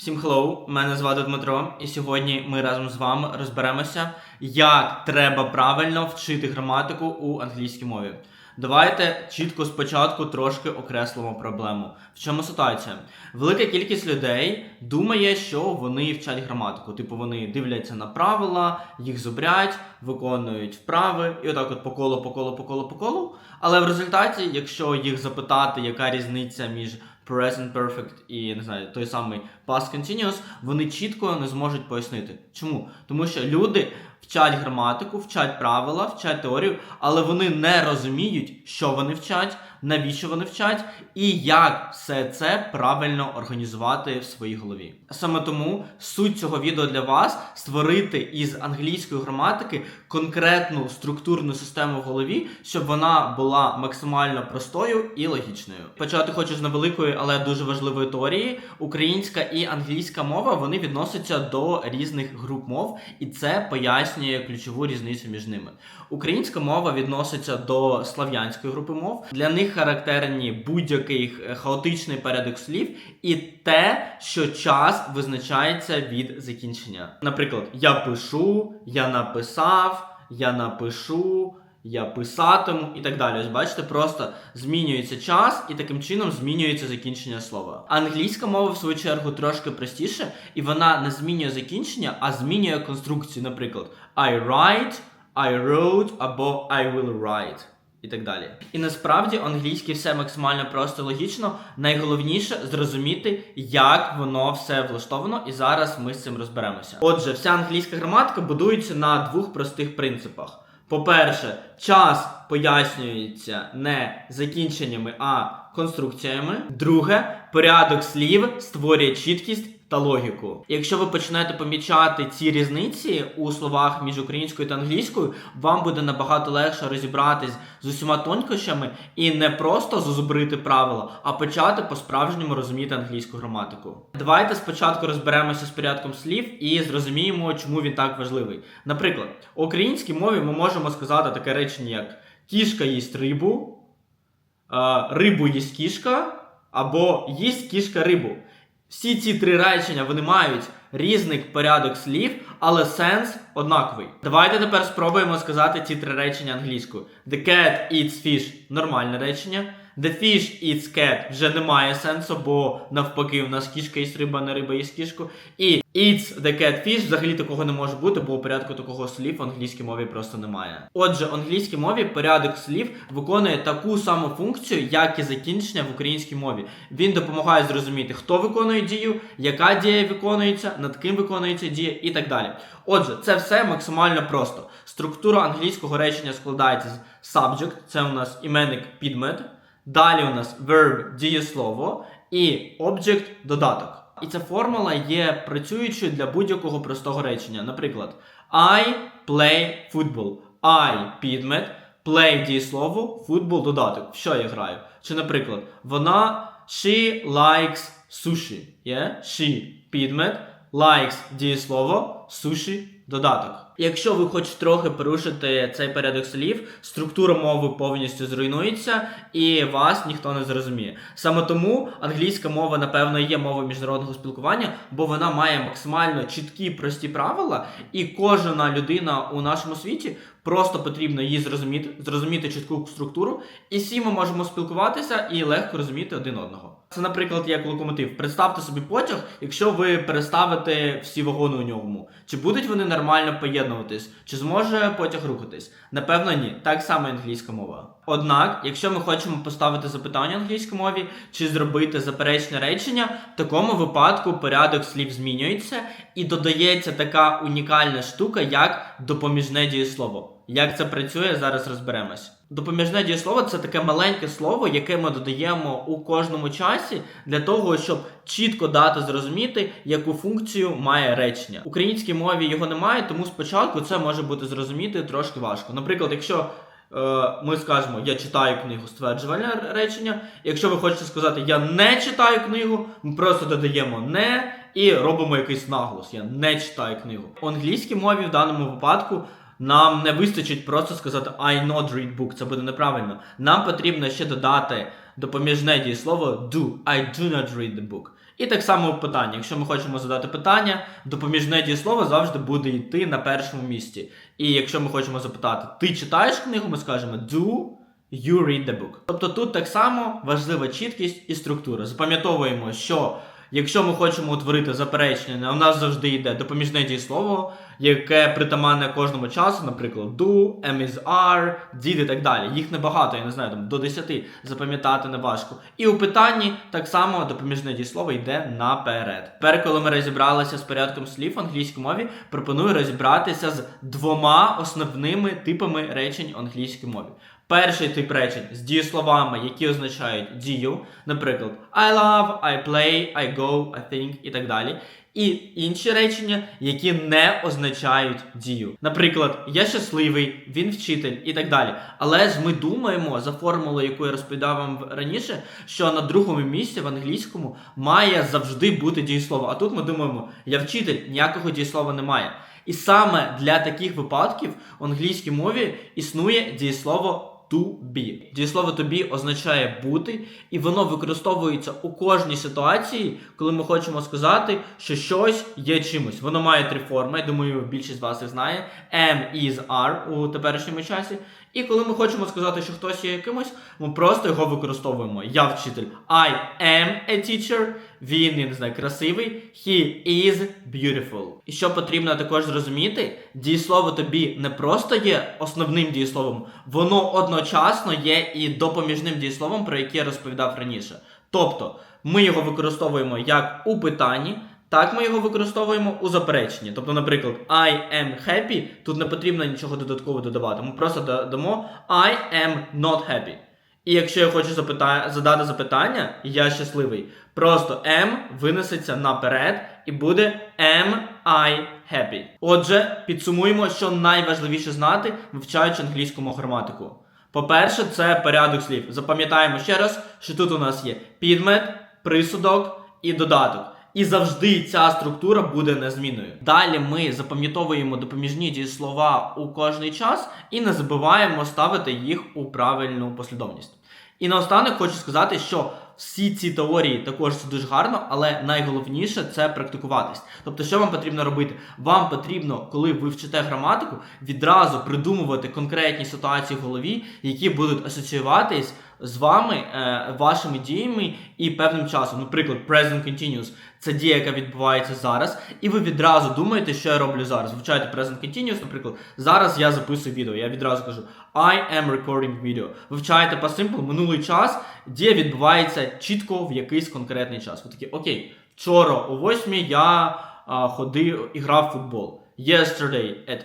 Всім hello, мене звати Дмитро, і сьогодні ми разом з вами розберемося, як треба правильно вчити граматику у англійській мові. Давайте чітко спочатку трошки окреслимо проблему. В чому ситуація? Велика кількість людей думає, що вони вчать граматику. Типу вони дивляться на правила, їх зубрять, виконують вправи, і отак от по колу, по колу, по колу, по колу. Але в результаті, якщо їх запитати, яка різниця між present perfect і не знаю, той самий past continuous, вони чітко не зможуть пояснити. Чому? Тому що люди вчать граматику, вчать правила, вчать теорію, але вони не розуміють, що вони вчать, навіщо вони вчать, і як все це правильно організувати в своїй голові. Саме тому суть цього відео для вас створити із англійської граматики конкретну структурну систему в голові, щоб вона була максимально простою і логічною. Почати хочу з невеликої, але дуже важливої теорії. Українська і англійська мова вони відносяться до різних груп мов, і це пояснює ключову різницю між ними. Українська мова відноситься до слав'янської групи мов. Для них характерні будь-який е, хаотичний порядок слів і те, що час визначається від закінчення. Наприклад, я пишу, я написав, я напишу. Я писатиму і так далі. Ось бачите, просто змінюється час і таким чином змінюється закінчення слова. Англійська мова, в свою чергу, трошки простіше, і вона не змінює закінчення, а змінює конструкцію. Наприклад, I write, I wrote або I will write. І так далі. І насправді англійський все максимально просто логічно. Найголовніше зрозуміти, як воно все влаштовано, і зараз ми з цим розберемося. Отже, вся англійська граматика будується на двох простих принципах. По-перше, час пояснюється не закінченнями, а конструкціями. Друге, порядок слів створює чіткість та логіку. Якщо ви почнете помічати ці різниці у словах між українською та англійською, вам буде набагато легше розібратись з усіма тонкощами і не просто зазубрити правила, а почати по-справжньому розуміти англійську граматику. Давайте спочатку розберемося з порядком слів і зрозуміємо, чому він так важливий. Наприклад, у українській мові ми можемо сказати таке речення, як кішка їсть рибу, е, рибу їсть кішка, або їсть кішка рибу. Всі ці три речення вони мають різний порядок слів, але сенс однаковий. Давайте тепер спробуємо сказати ці три речення англійською. The cat eats fish нормальне речення. The fish eats cat вже не має сенсу, бо навпаки, у нас кішка їсть риба, не риба їсть кішку. І eats the cat fish взагалі такого не може бути, бо у порядку такого слів в англійській мові просто немає. Отже, в англійській мові порядок слів виконує таку саму функцію, як і закінчення в українській мові. Він допомагає зрозуміти, хто виконує дію, яка дія виконується, над ким виконується дія і так далі. Отже, це все максимально просто. Структура англійського речення складається з subject, це у нас іменник підмет. Далі у нас verb дієслово і object додаток. І ця формула є працюючою для будь-якого простого речення. Наприклад, I play football. I підмет, play дієслово, football додаток. Що я граю? Чи, наприклад, вона she likes sushi. Yeah? She підмет, likes дієслово, sushi додаток. Якщо ви хоч трохи порушите цей порядок слів, структура мови повністю зруйнується і вас ніхто не зрозуміє. Саме тому англійська мова, напевно, є мовою міжнародного спілкування, бо вона має максимально чіткі прості правила, і кожна людина у нашому світі просто потрібно її зрозуміти, зрозуміти чітку структуру, і всі ми можемо спілкуватися і легко розуміти один одного. Це, наприклад, як локомотив. Представте собі потяг, якщо ви переставите всі вагони у ньому. Чи будуть вони нормально поєднуватись? Чи зможе потяг рухатись? Напевно, ні. Так само англійська мова. Однак, якщо ми хочемо поставити запитання англійській мові чи зробити заперечне речення, в такому випадку порядок слів змінюється і додається така унікальна штука, як допоміжне дієслово. Як це працює, зараз розберемось. Допоміжне дієслово це таке маленьке слово, яке ми додаємо у кожному часі для того, щоб чітко дати зрозуміти, яку функцію має речення. В українській мові його немає, тому спочатку це може бути зрозуміти трошки важко. Наприклад, якщо е, ми скажемо я читаю книгу стверджувальне речення, якщо ви хочете сказати я не читаю книгу, ми просто додаємо не і робимо якийсь наголос. Я не читаю книгу. У англійській мові в даному випадку. Нам не вистачить просто сказати I not read book, це буде неправильно. Нам потрібно ще додати допоміжне дієслово do. I do not read the book. І так само в питанні. Якщо ми хочемо задати питання, допоміжне дієслово завжди буде йти на першому місці. І якщо ми хочемо запитати, ти читаєш книгу, ми скажемо do you read the book. Тобто тут так само важлива чіткість і структура. Запам'ятовуємо, що якщо ми хочемо утворити заперечення, у нас завжди йде допоміжне дієслово, яке притаманне кожному часу, наприклад, do, am is are, did і так далі. Їх небагато, я не знаю, там до 10 запам'ятати не важко. І у питанні так само допоміжне дієслово йде наперед. Тепер, коли ми розібралися з порядком слів в англійській мові, пропоную розібратися з двома основними типами речень в англійській мові. Перший тип речень з дієсловами, які означають дію, наприклад, I love, I play, I go, I think і так далі. І інші речення, які не означають дію. Наприклад, я щасливий, він вчитель і так далі. Але ж ми думаємо за формулою, яку я розповідав вам раніше, що на другому місці в англійському має завжди бути дієслово. А тут ми думаємо, я вчитель, ніякого дієслова немає. І саме для таких випадків в англійській мові існує дієслово to be. Дієслово to be означає бути, і воно використовується у кожній ситуації, коли ми хочемо сказати, що щось є чимось. Воно має три форми. Я думаю, більшість з вас їх знає: am, is, are у теперішньому часі. І коли ми хочемо сказати, що хтось є якимось, ми просто його використовуємо. Я вчитель. I am a teacher. Він, я не знаю, красивий. He is beautiful. І що потрібно також зрозуміти, дієслово тобі не просто є основним дієсловом, воно одночасно є і допоміжним дієсловом, про яке я розповідав раніше. Тобто, ми його використовуємо як у питанні, так ми його використовуємо у запереченні. Тобто, наприклад, I am happy, тут не потрібно нічого додатково додавати. Ми просто дамо I am not happy. І якщо я хочу запита... задати запитання, я щасливий, просто am винесеться наперед і буде am I happy. Отже, підсумуємо, що найважливіше знати, вивчаючи англійську граматику. По-перше, це порядок слів. Запам'ятаємо ще раз, що тут у нас є підмет, присудок і додаток. І завжди ця структура буде незмінною. Далі ми запам'ятовуємо допоміжні дієслова у кожний час і не забуваємо ставити їх у правильну послідовність. І наостанок хочу сказати, що всі ці теорії також це дуже гарно, але найголовніше це практикуватись. Тобто, що вам потрібно робити? Вам потрібно, коли ви вчите граматику, відразу придумувати конкретні ситуації в голові, які будуть асоціюватись з вами, е, вашими діями і певним часом. Наприклад, present continuous – це дія, яка відбувається зараз, і ви відразу думаєте, що я роблю зараз. Вивчаєте present continuous, наприклад, зараз я записую відео. Я відразу кажу I am recording video. Вивчаєте past simple, минулий час, дія відбувається чітко в якийсь конкретний час. Ви такі, окей, вчора о 8 я а, ходив і грав в футбол. Yesterday at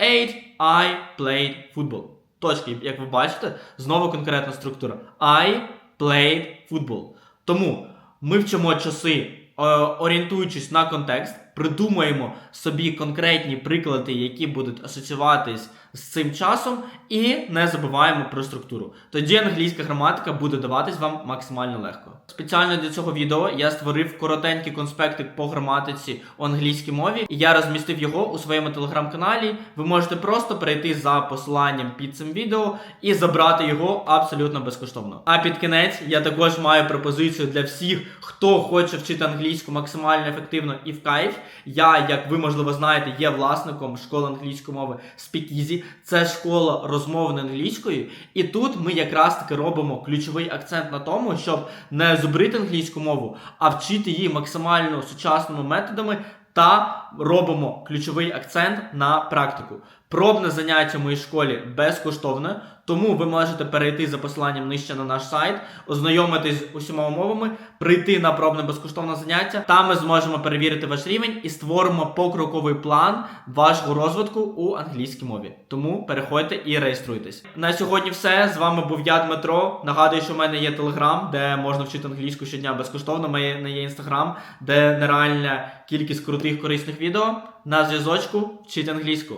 8 I played football. Точки, як ви бачите, знову конкретна структура. I played football. Тому ми вчимо часи, е, орієнтуючись на контекст, придумаємо собі конкретні приклади, які будуть асоціюватись з цим часом, і не забуваємо про структуру. Тоді англійська граматика буде даватись вам максимально легко. Спеціально для цього відео я створив коротенький конспектик по граматиці у англійській мові, і я розмістив його у своєму телеграм-каналі. Ви можете просто перейти за посиланням під цим відео і забрати його абсолютно безкоштовно. А під кінець я також маю пропозицію для всіх, хто хоче вчити англійську максимально ефективно і в кайф. Я, як ви можливо знаєте, є власником школи англійської мови Speakeasy. Це школа розмовної англійської. І тут ми якраз таки робимо ключовий акцент на тому, щоб не зубрити англійську мову, а вчити її максимально сучасними методами. Та робимо ключовий акцент на практику. Пробне заняття в моїй школі безкоштовне, тому ви можете перейти за посиланням нижче на наш сайт, ознайомитись з усіма умовами, прийти на пробне безкоштовне заняття. Там ми зможемо перевірити ваш рівень і створимо покроковий план вашого розвитку у англійській мові. Тому переходьте і реєструйтесь. На сьогодні все. З вами був я, Дмитро. Нагадую, що в мене є телеграм, де можна вчити англійську щодня безкоштовно. У мене є інстаграм, де нереальна кількість крутих корисних відео. На зв'язочку вчіть англійську.